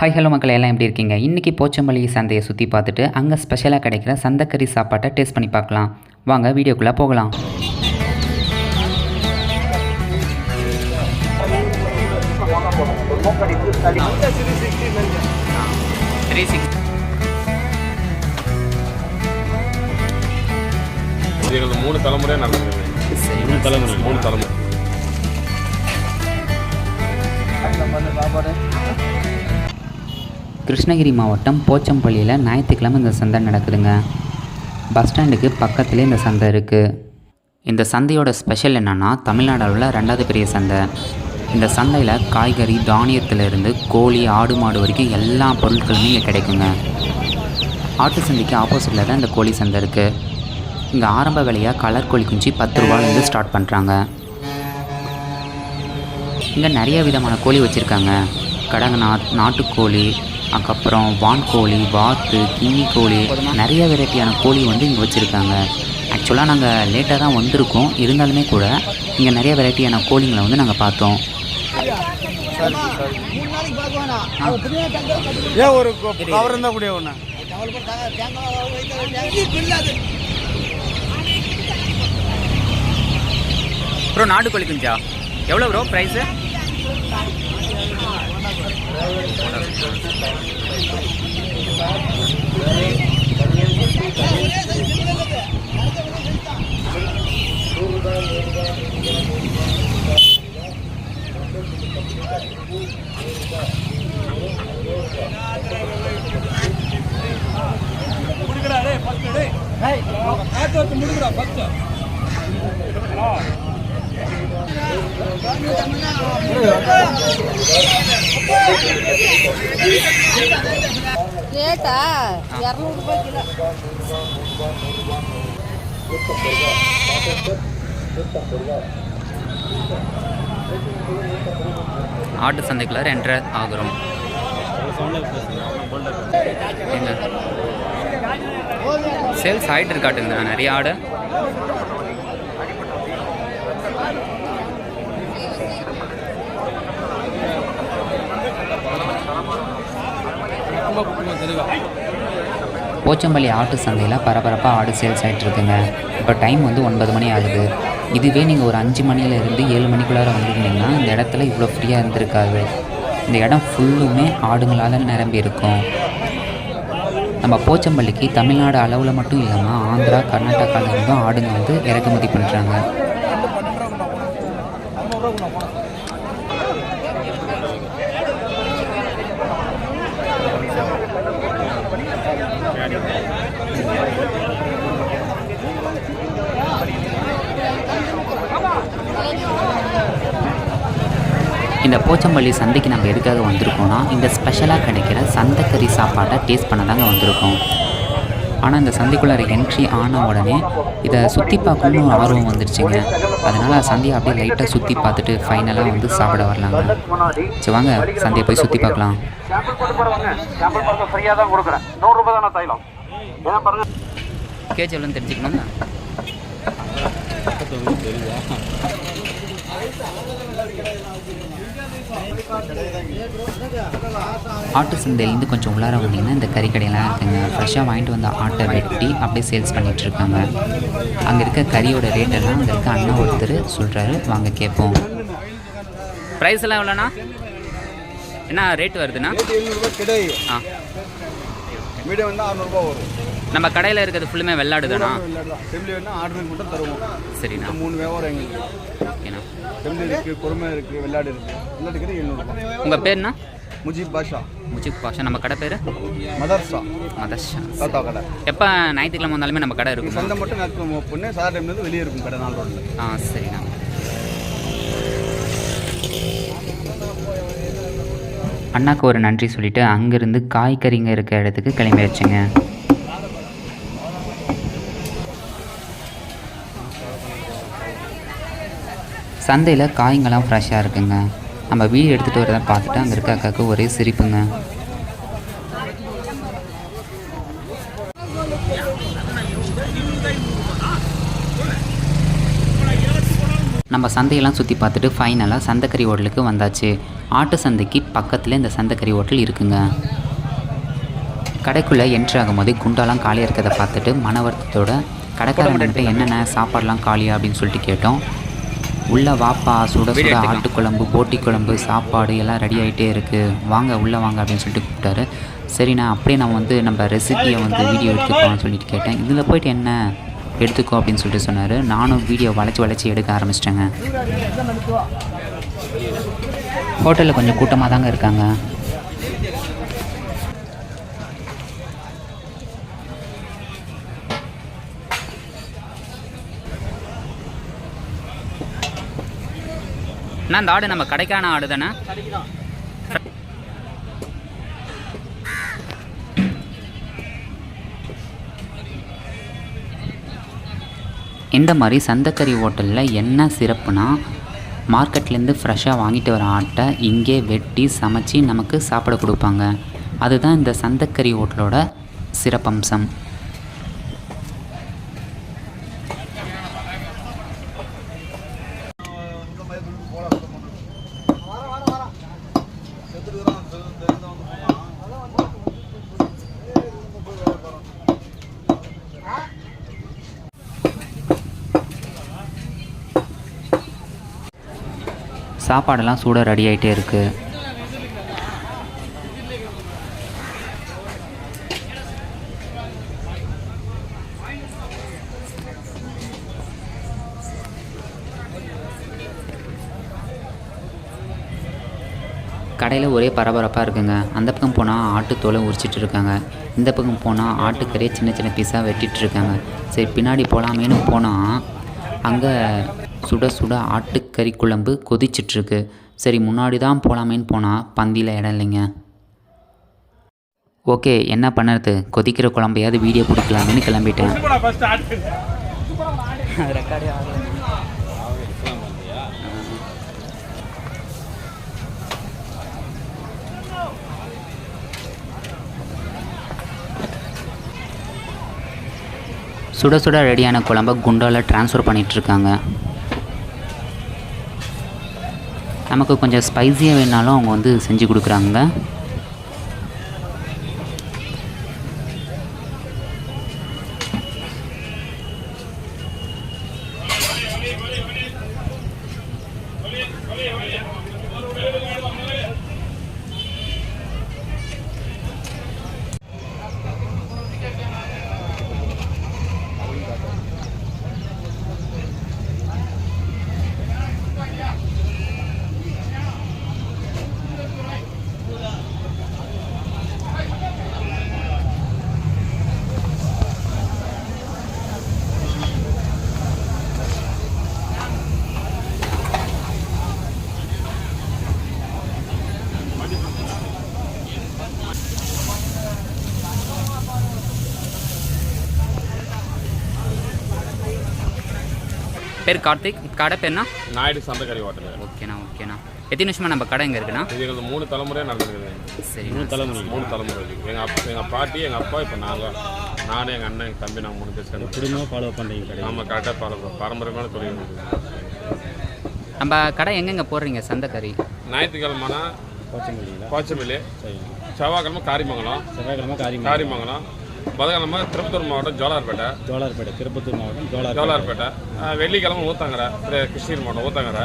Hi hello மக்கள் எல்லாம் எப்படி இருக்கீங்க? இன்றைக்கி போச்சம்பள்ளி சந்தையை சுற்றி பார்த்துட்டு அங்கே ஸ்பெஷலாக கிடைக்கிற சந்தைக்கறி சாப்பாட்டை டேஸ்ட் பண்ணி பார்க்கலாம். வாங்க வீடியோக்குள்ளே போகலாம். த்ரீ சிக்ஸ் இது எங்களுக்கு மூணு தலைமுறையாக நடந்தது மூணு தலைமுறை. மூணு தலைமுறை கிருஷ்ணகிரி மாவட்டம் போச்சம்பள்ளியில் ஞாயிற்றுக்கிழமை இந்த சந்தை நடக்குதுங்க. பஸ் ஸ்டாண்டுக்கு பக்கத்துலேயே இந்த சந்தை இருக்குது இந்த சந்தையோட ஸ்பெஷல் என்னென்னா தமிழ்நாடு அளவில் ரெண்டாவது பெரிய சந்தை. இந்த சந்தையில் காய்கறி தானியத்திலிருந்து கோழி ஆடு மாடு வரைக்கும் எல்லா பொருட்களுமே இங்கே கிடைக்குங்க. ஆட்டு சந்தைக்கு ஆப்போசிட்டில் தான் இந்த கோழி சந்தை இருக்குது இங்கே ஆரம்ப விலையாக கலர் கோழி குஞ்சு பத்து ரூபாலேருந்து ஸ்டார்ட் பண்ணுறாங்க இங்கே நிறைய விதமான கோழி வச்சுருக்காங்க. கடங்கநாத் நாட்டுக்கோழி அதுக்கப்புறம் வான்கோழி வாத்து கின்னி கோழி நிறைய வெரைட்டியான கோழி வந்து இங்கே வச்சுருக்காங்க. ஆக்சுவலாக நாங்கள் லேட்டாக தான் வந்திருக்கோம். இருந்தாலுமே கூட இங்கே நிறைய வெரைட்டியான கோழிங்களை வந்து நாங்கள் பார்த்தோம். ஏன் ஒரு கவர் இருந்தால் கூட ஒன்று ப்ரோ நாட்டுக்கோழி குஞ்சா? எவ்வளோ ப்ரோ ப்ரைஸு முடிக்கடா டே பத்து டே ஆட்டோத்து முடிக்கடா பத்து ரேட்டா கிலோ. ஆட்டு சந்தைக்குள்ள ரெண்டரை ஆகுறோம். சேல்ஸ் ஆகிட்டு இருக்காட்டுங்க நிறைய ஆடு. போச்சம்பள்ளி ஆட்டு சந்தையில் பரபரப்பாக ஆடு சேல்ஸ் ஆகிட்டு இருக்குங்க. இப்போ டைம் வந்து ஒன்பது மணி ஆகுது. இதுவே நீங்கள் ஒரு அஞ்சு மணியிலிருந்து ஏழு மணிக்குள்ளார வந்துருந்தீங்கன்னா இந்த இடத்துல இவ்வளோ ஃப்ரீயாக இருந்திருக்காது. இந்த இடம் ஃபுல்லுமே ஆடுங்களால் நிரம்பி இருக்கும். நம்ம போச்சம்பள்ளிக்கு தமிழ்நாடு அளவில் மட்டும் இல்லாமல் ஆந்திரா கர்நாடகாவிலிருந்தும் ஆடுங்க வந்து இறக்குமதி பண்ணுறாங்க இந்த போச்சம்பள்ளி சந்தைக்கு நம்ம எதுக்காக வந்திருக்கோம்னா இந்த ஸ்பெஷலாக கிடைக்கிற சந்தைக்கறி சாப்பாட்டை டேஸ்ட் பண்ண தாங்க வந்திருக்கோம். ஆனால் இந்த சந்தைக்குள்ளார என்ட்ரி ஆன உடனே இதை சுற்றி பார்க்கணும்னு ஒரு ஆர்வம் வந்துருச்சுங்க. அதனால் சந்தையை அப்படியே லைட்டாக சுற்றி பார்த்துட்டு ஃபைனலாக வந்து சாப்பிட வரலாங்க. சரி வாங்க சந்தையை போய் சுற்றி பார்க்கலாம். கேஜி எவ்வளோன்னு தெரிஞ்சுக்கணும்ல ஆட்டு சந்தையிலேருந்து கொஞ்சம் உள்ளார வந்தீங்கன்னா இந்த கறிக்கடையெல்லாம் இருக்குங்க. ஃப்ரெஷ்ஷாக வாங்கிட்டு வந்த ஆட்டை வெட்டி அப்படியே சேல்ஸ் பண்ணிட்டு இருக்காங்க. அங்கே இருக்க கறியோட ரேட்டெல்லாம் அங்கே இருக்க அண்ணன் ஒருத்தர் சொல்கிறாரு வாங்க கேட்போம். ப்ரைஸ் எல்லாம் எவ்வளோண்ணா? என்ன ரேட் வருதுண்ணா? ஆ. மீடியம் வேணா அறநூறுபா வரும். நம்ம கடையில் இருக்கிறது ஃபுல்லுமே வெள்ளாடு தானா. வேணா ஆர்டருக்கு மட்டும் தருவோம். சரிண்ணா. மூணு வியாபாரம் எங்களுக்கு. ஓகேண்ணா. செம்லி இருக்குது பொறுமை இருக்குது வெள்ளாடு இருக்குது வெள்ளாடுக்கு எழுநூறுபா உங்கள் பேர்ண்ணா? முஜீப் பாஷா. முஜிப் பாஷா. நம்ம கடை பேர்? மதர்சா. மதர்ஷா தாத்தா கடை. எப்போ ஞாயிற்றுக்கிழமை வந்தாலுமே நம்ம கடை இருக்குமா? சந்தை மட்டும் நேரத்தில் ஓப்பன் சாதா டைம்லேருந்து வெளியே இருக்கும் கடை நாலு ரோட்டில் ஆ சரிண்ணா. அண்ணாக்கு ஒரு நன்றி சொல்லிட்டு அங்கேருந்து காய்கறிங்க இருக்க இடத்துக்கு கிளம்பி வச்சுங்க. சந்தையில் காய்ங்கெல்லாம் ஃப்ரெஷ்ஷாக இருக்குங்க. நம்ம வீடு எடுத்துகிட்டு வரதை பார்த்துட்டு அங்கே இருக்க அக்காவுக்கு ஒரே சிரிப்புங்க. நம்ம சந்தையெல்லாம் சுற்றி பார்த்துட்டு ஃபைனலாக சந்தைக்கறி ஹோட்டலுக்கு வந்தாச்சு. ஆட்டு சந்தைக்கு பக்கத்தில் இந்த சந்தைக்கறி ஹோட்டல் இருக்குங்க. கடைக்குள்ளே என்ட்ரி ஆகும்போது குண்டாலாம் காலியாக இருக்கிறத பார்த்துட்டு மன வருத்தத்தோட கடைக்காரங்கிட்ட என்னென்ன சாப்பாடெலாம் காலியா அப்படின்னு சொல்லிட்டு கேட்டோம். உள்ளே வாப்பா சுட சுட ஆட்டு குழம்பு போட்டி குழம்பு சாப்பாடு எல்லாம் ரெடி ஆகிட்டே இருக்குது வாங்க உள்ளே வாங்க அப்படின்னு சொல்லிட்டு கூப்பிட்டாரு. சரிண்ணா அப்படியே நான் வந்து நம்ம ரெசிபியை வந்து வீடியோ எடுத்துக்கோன்னு சொல்லிட்டு கேட்டேன். இதில் போயிட்டு என்ன எடுத்துக்கோ அப்படின்னு சொல்லிட்டு சொன்னார். நானும் வீடியோ வளைச்சி வளைச்சி எடுக்க ஆரம்பிச்சிட்டேங்க. ஹோட்டலில் கொஞ்சம் கூட்டமாக தாங்க இருக்காங்க. அண்ணா அந்த ஆடு நம்ம கடைக்கான ஆடு தானே? இந்த மாதிரி சந்தக்கறி ஹோட்டலில் என்ன சிறப்புனா மார்க்கெட்லேருந்து ஃப்ரெஷ்ஷாக வாங்கிட்டு வர ஆட்டை இங்கே வெட்டி சமைச்சு நமக்கு சாப்பிட கொடுப்பாங்க. அதுதான் இந்த சந்தக்கறி ஹோட்டலோட சிறப்பம்சம். சாப்பாடெல்லாம் சூடாக ரெடி ஆகிட்டே இருக்குது கடையில் ஒரே பரபரப்பாக இருக்குங்க. அந்த பக்கம் போனால் ஆட்டுத்தோலை உரிச்சிட்டு இருக்காங்க. இந்த பக்கம் போனால் ஆட்டுக்கறியை சின்ன சின்ன பீஸாக வெட்டிகிட்டு இருக்காங்க. சரி பின்னாடி போகலாமேன்னு போனால் அங்கே சுட சுட ஆட்டுக்கறி குழம்பு கொதிச்சிட்ருக்கு. சரி முன்னாடி தான் போகலாமேன்னு போனால் பந்தியில் இடம் இல்லைங்க. ஓகே என்ன பண்ணுறது கொதிக்கிற குழம்பையாவது வீடியோ பிடிக்கலாமேன்னு கிளம்பிட்டேன். சுட சுட ரெடியான குழம்ப குண்டால ட்ரான்ஸ்ஃபர் பண்ணிகிட்ருக்காங்க நமக்கு கொஞ்சம் ஸ்பைஸியாக வேணாலும் அவங்க வந்து செஞ்சு கொடுக்குறாங்க. பேர் கார்த்திக். கடை பேர்னா? நாயுடு சந்தைக்கறி ஹோட்டல் ஓகேண்ணா ஓகேண்ணா. எத்தனை வருஷமா நம்ம கடை எங்கே இருக்குண்ணா? இது எங்களுக்கு மூணு தலைமுறையாக நடந்துருக்குது. சரி மூணு தலைமுறை மூணு தலைமுறை. இருக்குது எங்கள் அப்பா எங்கள் பாட்டி எங்கள் அப்பா இப்போ நாங்கள் நானும் எங்கள் அண்ணன் எங்கள் தம்பி நாங்கள் மூணு பேர் சேர்ந்து குடும்பமாக ஃபாலோ பண்ணுறீங்க கடை நம்ம கரெக்டாக பாரம்பரிய பாரம்பரியமான தொழில் நம்ம கடை எங்கெங்கே போடுறீங்க சந்தைக்கறி ஞாயிற்றுக்கிழமைனா கோச்சமில்லி சரி செவ்வாய்க்கிழமை காரிமங்கலம். செவ்வாய்க்கிழமை காரிமங்கலம். புதன்கிழமை திருப்பத்தூர் மாவட்டம் ஜோலார்பேட்டை. ஜோலார்பேட்டை திருப்பத்தூர் மாவட்டம் ஜோலார் ஜோலார்பேட்டை. வெள்ளிக்கிழமை ஊத்தங்கரை கிருஷ்ணகிரி மாவட்டம் ஊத்தங்கரை.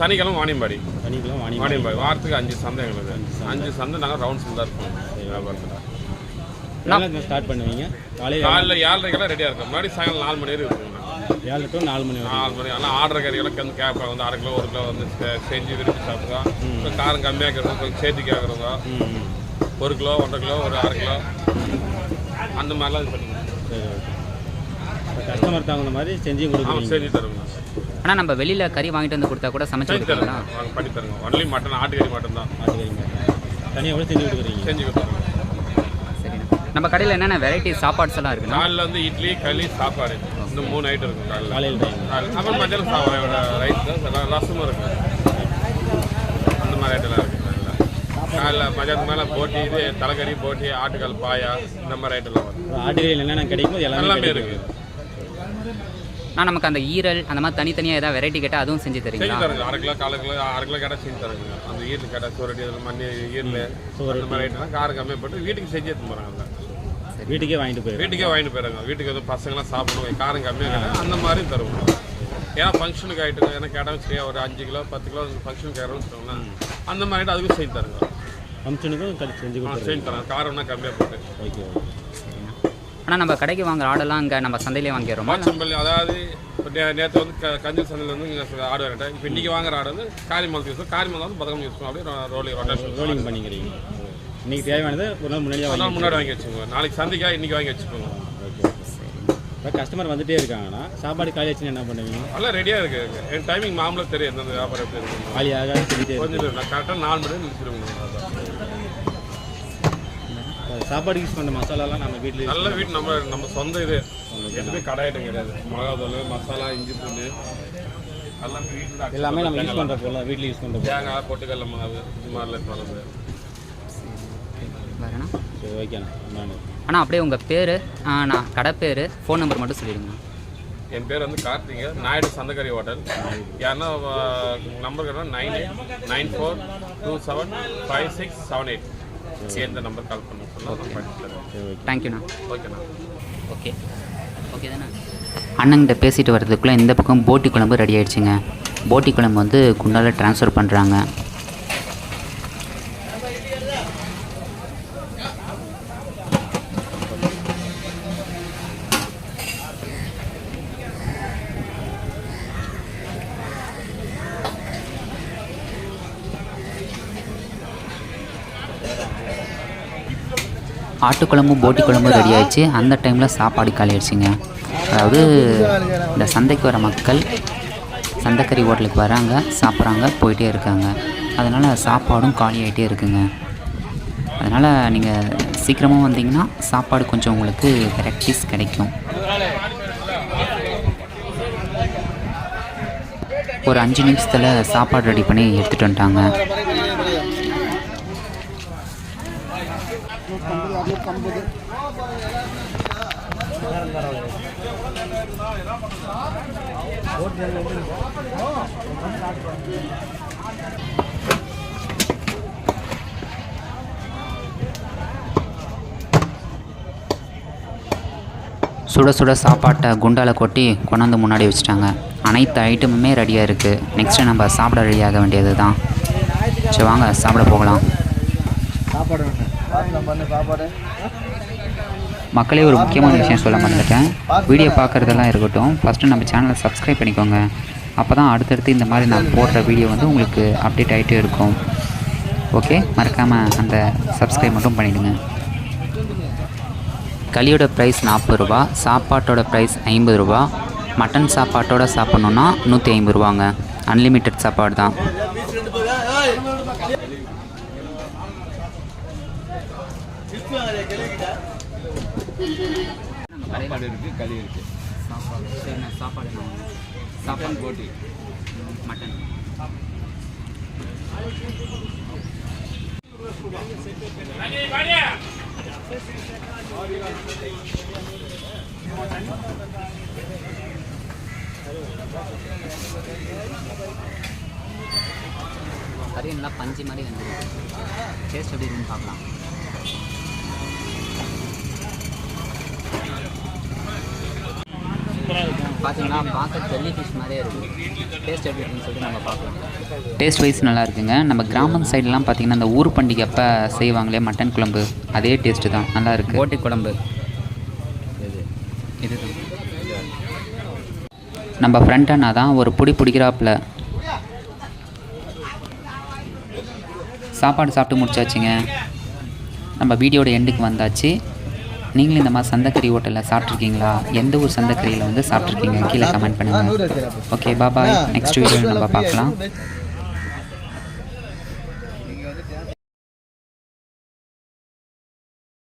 சனிக்கிழமை வாணியம்பாடி. சனிக்கிழமை வாணி வாணியம்பாடி. வாரத்துக்கு அஞ்சு சந்தை எங்களுக்கு. அஞ்சு சந்தை. நாங்கள் ரவுண்ட்ஸில் தான் இருப்போம் வியாபாரத்தில் ஸ்டார்ட் பண்ணுவீங்க? காலையில் காலையில் ஏழரைக்கெல்லாம் ரெடியாக இருக்கும். முன்னாடி சாயங்காலம் நாலு மணி வரைக்கும் இருக்குங்க ஏழு டு நாலு மணி நாலு மணி ஆனால் ஆர்டர் கறிகளுக்கு வந்து கேட்பாங்க வந்து அரை கிலோ ஒரு கிலோ வந்து செஞ்சு விரும்பி சாப்பிடுவோம் காரம் கம்மியாக இருக்கிறவங்க கொஞ்சம் சேர்த்து கேட்குறவங்க ஒரு கிலோ ஒன்றரை கிலோ ஒரு அரை கிலோ. அந்த மாதிரிலாம் இது பண்ணிக்கலாம். கஸ்டமர் தகுந்த மாதிரி செஞ்சு கொடுக்குறீங்க. செஞ்சு தருங்க ஆனால் நம்ம வெளியில் கறி வாங்கிட்டு வந்து கொடுத்தா கூட சமைச்சு செஞ்சு தருங்க கொடுக்குறீங்களா வாங்க பண்ணி தருங்க. ஒன்லி மட்டன் ஆட்டுக்கறி மட்டும் தான். ஆட்டுக்கறி தனியாக கூட செஞ்சு கொடுக்குறீங்க. செஞ்சு கொடுத்துருங்க நம்ம கடையில் என்னென்ன வெரைட்டி சாப்பாட்ஸ் எல்லாம் இருக்குண்ணா காலைல வந்து இட்லி களி சாப்பாடு. இந்த மூணு ஐட்டம் இருக்கும் காலையில் காலையில் காலையில் அப்புறம் மத்தியானம் சாப்பிட்ற ரைஸ் ரசமும் இருக்கு. அந்த மாதிரி ஐட்டம்லாம் இருக்கு. காலையில் காலைல மத்தியானத்து மேலே போட்டி இது தலைக்கறி போட்டி ஆட்டுக்கால் பாயா இந்த மாதிரி ஐட்டம்லாம் வரும். ஆட்டுக்கறியில் என்னென்ன கிடைக்குமோ எல்லாமே எல்லாமே கிடைக்கும். இருக்கு. நான் நமக்கு அந்த ஈரல் அந்த மாதிரி தனித்தனியாக ஏதாவது வெரைட்டி கேட்டால் அதுவும் செஞ்சு செஞ்சு தரீங்களா தரங்க அரை கிலோ கால் கிலோ அரை கிலோ கேட்டால் செஞ்சு தரங்க அந்த ஈரல் கேட்டால் சோரடி அதில் மண்ணி ஈரல் அந்த மாதிரி ஐட்டம்லாம் காரம் கம்மியாக போட்டு வீட்டுக்கு செஞ்சு எடுத்து போகிறாங்க வீட்டுக்கே வாங்கிட்டு போயிடுறேன் வீட்டுக்கே வாங்கிட்டு போயிடுறாங்க. வீட்டுக்கு வந்து பசங்களாம் சாப்பிடணும் காரம் கம்மியாக கேட்டால் அந்த மாதிரி தருவோம் ஏன்னா ஃபங்க்ஷனுக்கு ஆகிட்டு ஏன்னா கேட்டால் வச்சுக்கோங்க ஒரு அஞ்சு கிலோ பத்து கிலோ ஃபங்க்ஷனுக்கு கேட்கறோம்னு வச்சுக்கோங்களேன் அந்த மாதிரி அதுக்கும் செஞ்சு தருங்க ஃபங்க்ஷனுக்கும் கடி செஞ்சு தராங்க காரம்னா கம்மியாக போட்டு. ஓகே ஆனால் நம்ம கடைக்கு வாங்குற ஆடெல்லாம் இங்கே நம்ம சந்தையிலே வாங்கிடுறோமா? மாச்சம்பள்ளி அதாவது இப்போ நே நேற்று வந்து க கஞ்சல் சந்தையில் வந்து இங்கே ஆடு வாங்கிட்டேன். இப்போ இன்றைக்கி வாங்குற ஆடு வந்து காரிமல் யூஸ் பண்ணும் காரிமல் வந்து பதக்கம் யூஸ் பண்ணும். அப்படியே ரோலிங் ரொட்டேஷன் ரோலிங் பண்ணிக்கிறீங்க. இன்னைக்கு தேவையானது ஒரு நாள் முன்னாடியே ஒரு வாங்கி நாள் முன்னாடி வாங்கி வச்சுக்கோங்க நாளைக்கு சந்தைக்கா இன்றைக்கி வாங்கி வச்சுக்கோங்க ஓகே இப்போ கஸ்டமர் வந்துட்டே இருக்காங்கன்னா சாப்பாடு காலி ஆச்சுன்னா என்ன பண்ணுவீங்க? எல்லாம் ரெடியாக இருக்குது என் டைமிங் மாமூலாக தெரியும். எந்தெந்த வியாபாரம் எப்படி இருக்கு. காலி ஆகாது கொஞ்சம் கரெக்டாக நாலு மணி நேரம் நிறுத்திடுவோம் சாப்பாடுக்கு யூஸ் பண்ணுற மசாலாலாம் நம்ம வீட்டில் நல்ல வீட்டு நம்ம நம்ம சொந்த இது. எதுவுமே கடை ஐட்டம் கிடையாது. மிளகாத்தூள் மசாலா இஞ்சி பூண்டு எல்லாம் வீட்டில் எல்லாமே நம்ம யூஸ் பண்ணுற பொருள் வீட்டில் யூஸ் பண்ணுற தேங்காய் பொட்டுக்கடல மாவு இது மாதிரிலாம் வேறுண்ணா சரி ஓகேண்ணா அண்ணா. அப்படியே உங்கள் பேர் நான் கடை பேர் ஃபோன் நம்பர் மட்டும் சொல்லிடுங்க என் பேர் வந்து கார்த்திகை நாயுடு சந்தகரி ஹோட்டல். யாருன்னா நம்பர் கேட்டால் nine eight nine four two seven five six seven eight இந்த நம்பர் கால் பண்ண தேங்க்யூண்ணா ஓகேண்ணா ஓகே ஓகே தானே அண்ணங்கிட்ட பேசிட்டு வர்றதுக்குள்ளே இந்த பக்கம் போட்டி குழம்பு ரெடி ஆயிடுச்சுங்க. போட்டி குழம்பு வந்து குண்டால ட்ரான்ஸ்ஃபர் பண்ணுறாங்க ஆட்டுக்குழம்பும் போட்டி குழம்பும் ரெடி ஆயிடுச்சு அந்த டைமில் சாப்பாடு காலி ஆயிடுச்சுங்க. அதாவது இந்த சந்தைக்கு வர மக்கள் சந்தைக்கறி ஹோட்டலுக்கு வராங்க சாப்பிட்றாங்க போயிட்டே இருக்காங்க. அதனால் சாப்பாடும் காலி ஆகிட்டே இருக்குங்க. அதனால் நீங்கள் சீக்கிரமாக வந்தீங்கன்னா சாப்பாடு கொஞ்சம் உங்களுக்கு வெரைட்டிஸ் கிடைக்கும். ஒரு அஞ்சு நிமிஷத்தில் சாப்பாடு ரெடி பண்ணி எடுத்துகிட்டு வந்துட்டாங்க. சுட சுட சாப்பாட்டை குண்டால கொட்டி கொண்டாந்து முன்னாடி வச்சுட்டாங்க. அனைத்து ஐட்டமுமே ரெடியாக இருக்குது நெக்ஸ்ட்டு நம்ம சாப்பிட ரெடியாக வேண்டியது தான் சரி வாங்க சாப்பிட போகலாம். மக்களே ஒரு முக்கியமான விஷயம் சொல்ல மறந்துட்டேன். வீடியோ பார்க்குறதெல்லாம் இருக்கட்டும். ஃபஸ்ட்டு நம்ம சேனலை சப்ஸ்கிரைப் பண்ணிக்கோங்க. அப்போ தான் அடுத்தடுத்து இந்த மாதிரி நான் போடுற வீடியோ வந்து உங்களுக்கு அப்டேட் ஆகிட்டே இருக்கும். ஓகே மறக்காமல் அந்த சப்ஸ்கிரைப் மட்டும் பண்ணிவிடுங்க களியோட ப்ரைஸ் நாற்பது ரூபா சாப்பாட்டோட ப்ரைஸ் ஐம்பது ரூபா. மட்டன் சாப்பாட்டோட சாப்பிட்ணுன்னா நூற்றி ஐம்பது ரூபாங்க. அன்லிமிட்டெட் சாப்பாடு தான். சாப்பாடு இருக்கு களி இருக்கு. சாப்பாடு சாப்பாடு சாப்பாடு போட்டி. மட்டன். கறி நல்லா பஞ்சு மாதிரி வந்துருக்கு. டேஸ்ட் எப்படி இருக்குன்னு பார்க்கலாம். பார்த்தீங்கன்னா பார்க்க ஜெல்லி ஃபிஷ் மாதிரியே இருக்குது டேஸ்ட் எப்படி இருக்குன்னு சொல்லிட்டு நம்ம பார்க்கலாம். டேஸ்ட் வைஸ் நல்லா இருக்குங்க. நம்ம கிராமம் சைட்லாம் பார்த்தீங்கன்னா அந்த ஊர் பண்டிகை அப்போ செய்வாங்களே மட்டன் குழம்பு. அதே டேஸ்ட்டு தான். நல்லா இருக்குது போட்டி குழம்பு. இதுதான். நம்ம ஃப்ரெண்ட் அண்ணா தான் ஒரு புடி பிடிக்கிறாப்புல. சாப்பாடு சாப்பிட்டு முடிச்சாச்சுங்க. நம்ம வீடியோட எண்டுக்கு வந்தாச்சு. நீங்களும் இந்த மாதிரி சந்தக்கறி ஹோட்டலில் சாப்பிட்ருக்கீங்களா எந்த ஊர் சந்தக்கறியில் வந்து சாப்பிட்ருக்கீங்க கீழே கமெண்ட் பண்ணுங்கள் ஓகே பாபாய் நெக்ஸ்ட் வீடியோவில் நம்ம பார்க்கலாம்.